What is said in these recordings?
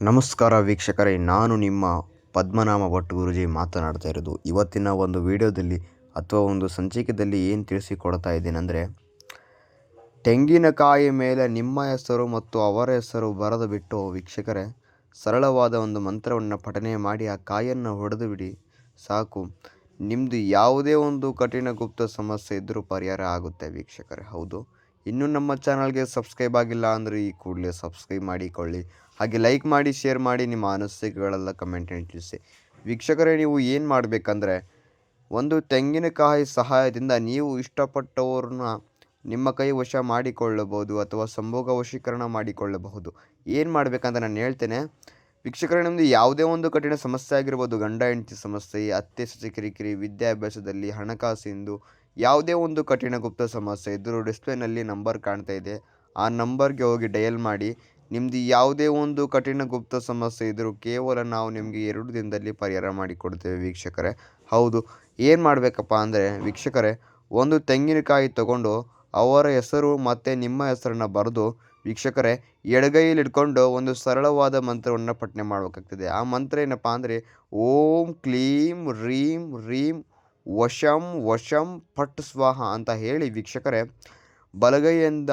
ನಮಸ್ಕಾರ ವೀಕ್ಷಕರೇ, ನಾನು ನಿಮ್ಮ ಪದ್ಮನಾಮ ಭಟ್ ಗುರುಜಿ ಮಾತನಾಡ್ತಾ ಇರೋದು. ಇವತ್ತಿನ ಒಂದು ವಿಡಿಯೋದಲ್ಲಿ ಅಥವಾ ಒಂದು ಸಂಚಿಕೆಯಲ್ಲಿ ಏನು ತಿಳಿಸಿಕೊಡ್ತಾ ಇದ್ದೀನೆಂದರೆ ತೆಂಗಿನಕಾಯಿ ಮೇಲೆ ನಿಮ್ಮ ಹೆಸರು ಮತ್ತು ಅವರ ಹೆಸರು ಬರೆದು ಬಿಟ್ಟು ವೀಕ್ಷಕರೇ, ಸರಳವಾದ ಒಂದು ಮಂತ್ರವನ್ನು ಪಠನೆ ಮಾಡಿ ಆ ಕಾಯನ್ನು ಹೊಡೆದು ಬಿಡಿ, ಸಾಕು. ನಿಮ್ಮದು ಯಾವುದೇ ಒಂದು ಕಠಿಣ ಗುಪ್ತ ಸಮಸ್ಯೆ ಇದ್ದರೂ ಪರಿಹಾರ ಆಗುತ್ತೆ ವೀಕ್ಷಕರೇ, ಹೌದು. ಇನ್ನೂ ನಮ್ಮ ಚಾನಲ್ಗೆ ಸಬ್ಸ್ಕ್ರೈಬ್ ಆಗಿಲ್ಲ ಅಂದರೆ ಈ ಕೂಡಲೇ ಸಬ್ಸ್ಕ್ರೈಬ್ ಮಾಡಿಕೊಳ್ಳಿ. ಹಾಗೆ ಲೈಕ್ ಮಾಡಿ ಶೇರ್ ಮಾಡಿ ನಿಮ್ಮ ಅನಿಸಿಕೆಗಳೆಲ್ಲ ಕಮೆಂಟ್ ತಿಳಿಸಿ. ವೀಕ್ಷಕರೇ, ನೀವು ಏನು ಮಾಡಬೇಕಂದ್ರೆ, ಒಂದು ತೆಂಗಿನಕಾಯಿ ಸಹಾಯದಿಂದ ನೀವು ಇಷ್ಟಪಟ್ಟವ್ರನ್ನ ನಿಮ್ಮ ಕೈ ವಶ ಮಾಡಿಕೊಳ್ಳಬಹುದು ಅಥವಾ ಸಂಭೋಗ ವಶೀಕರಣ ಮಾಡಿಕೊಳ್ಳಬಹುದು. ಏನು ಮಾಡಬೇಕಂತ ನಾನು ಹೇಳ್ತೇನೆ ವೀಕ್ಷಕರೇ ನಿಮ್ಮದು ಯಾವುದೇ ಒಂದು ಕಠಿಣ ಸಮಸ್ಯೆ ಆಗಿರ್ಬೋದು, ಗಂಡ, ಹೆಂಡತಿ ಸಮಸ್ಯೆ, ಅತ್ತೆ, ಸೊಸೆ, ಕಿರಿಕಿರಿ, ವಿದ್ಯಾಭ್ಯಾಸದಲ್ಲಿ ಹಣಕಾಸಿಂದು ಯಾವುದೇ ಒಂದು ಕಠಿಣ ಗುಪ್ತ ಸಮಸ್ಯೆ ಇದ್ದರೂ ಡಿಸ್ಪ್ಲೇನಲ್ಲಿ ನಂಬರ್ ಕಾಣ್ತಾ ಇದೆ. ಆ ನಂಬರ್ಗೆ ಹೋಗಿ ಡಯಲ್ ಮಾಡಿ ನಿಮ್ಮದು ಯಾವುದೇ ಒಂದು ಕಠಿಣ ಗುಪ್ತ ಸಮಸ್ಯೆ ಇದ್ದರೂ ಕೇವಲ ನಾವು ನಿಮಗೆ ಎರಡು ದಿನದಲ್ಲಿ ಪರಿಹಾರ ಮಾಡಿಕೊಡ್ತೇವೆ ವೀಕ್ಷಕರೇ. ಹೌದು, ಏನು ಮಾಡಬೇಕಪ್ಪ ಅಂದರೆ ವೀಕ್ಷಕರೇ, ಒಂದು ತೆಂಗಿನಕಾಯಿ ತಗೊಂಡು ಅವರ ಹೆಸರು ಮತ್ತು ನಿಮ್ಮ ಹೆಸರನ್ನು ಬರೆದು ವೀಕ್ಷಕರೇ ಎಡಗೈಯಲ್ಲಿ ಇಟ್ಕೊಂಡು ಒಂದು ಸರಳವಾದ ಮಂತ್ರವನ್ನು ಪಠನೆ ಮಾಡಬೇಕಾಗ್ತದೆ. ಆ ಮಂತ್ರ ಏನಪ್ಪ ಅಂದರೆ, ಓಂ ಕ್ಲೀಂ ರೀಂ ರೀಂ ವಶಂ ವಶಂ ಪಟ್ ಸ್ವಾಹ ಅಂತ ಹೇಳಿ ವೀಕ್ಷಕರೇ, ಬಲಗೈಯಿಂದ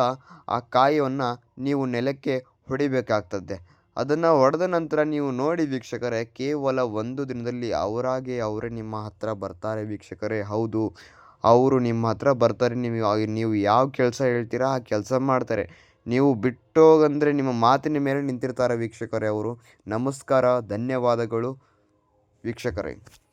ಆ ಕಾಯವನ್ನು ನೀವು ನೆಲಕ್ಕೆ ಹೊಡಿಬೇಕಾಗ್ತದೆ. ಅದನ್ನು ಹೊಡೆದ ನಂತರ ನೀವು ನೋಡಿ ವೀಕ್ಷಕರೇ, ಕೇವಲ ಒಂದು ದಿನದಲ್ಲಿ ಅವರಾಗೆ ಅವರೇ ನಿಮ್ಮ ಹತ್ತಿರ ಬರ್ತಾರೆ ವೀಕ್ಷಕರೇ. ಹೌದು ಅವರು ನಿಮ್ಮ ಹತ್ರ ಬರ್ತಾರೆ, ನೀವು ನೀವು ಯಾವ ಕೆಲಸ ಹೇಳ್ತೀರಾ, ಆ ಕೆಲಸ ಮಾಡ್ತಾರೆ. ನೀವು ಬಿಟ್ಟೋಗಂದರೆ ನಿಮ್ಮ ಮಾತಿನ ಮೇಲೆ ನಿಂತಿರ್ತಾರೆ ವೀಕ್ಷಕರೇ ಅವರು. ನಮಸ್ಕಾರ, ಧನ್ಯವಾದಗಳು ವೀಕ್ಷಕರೇ.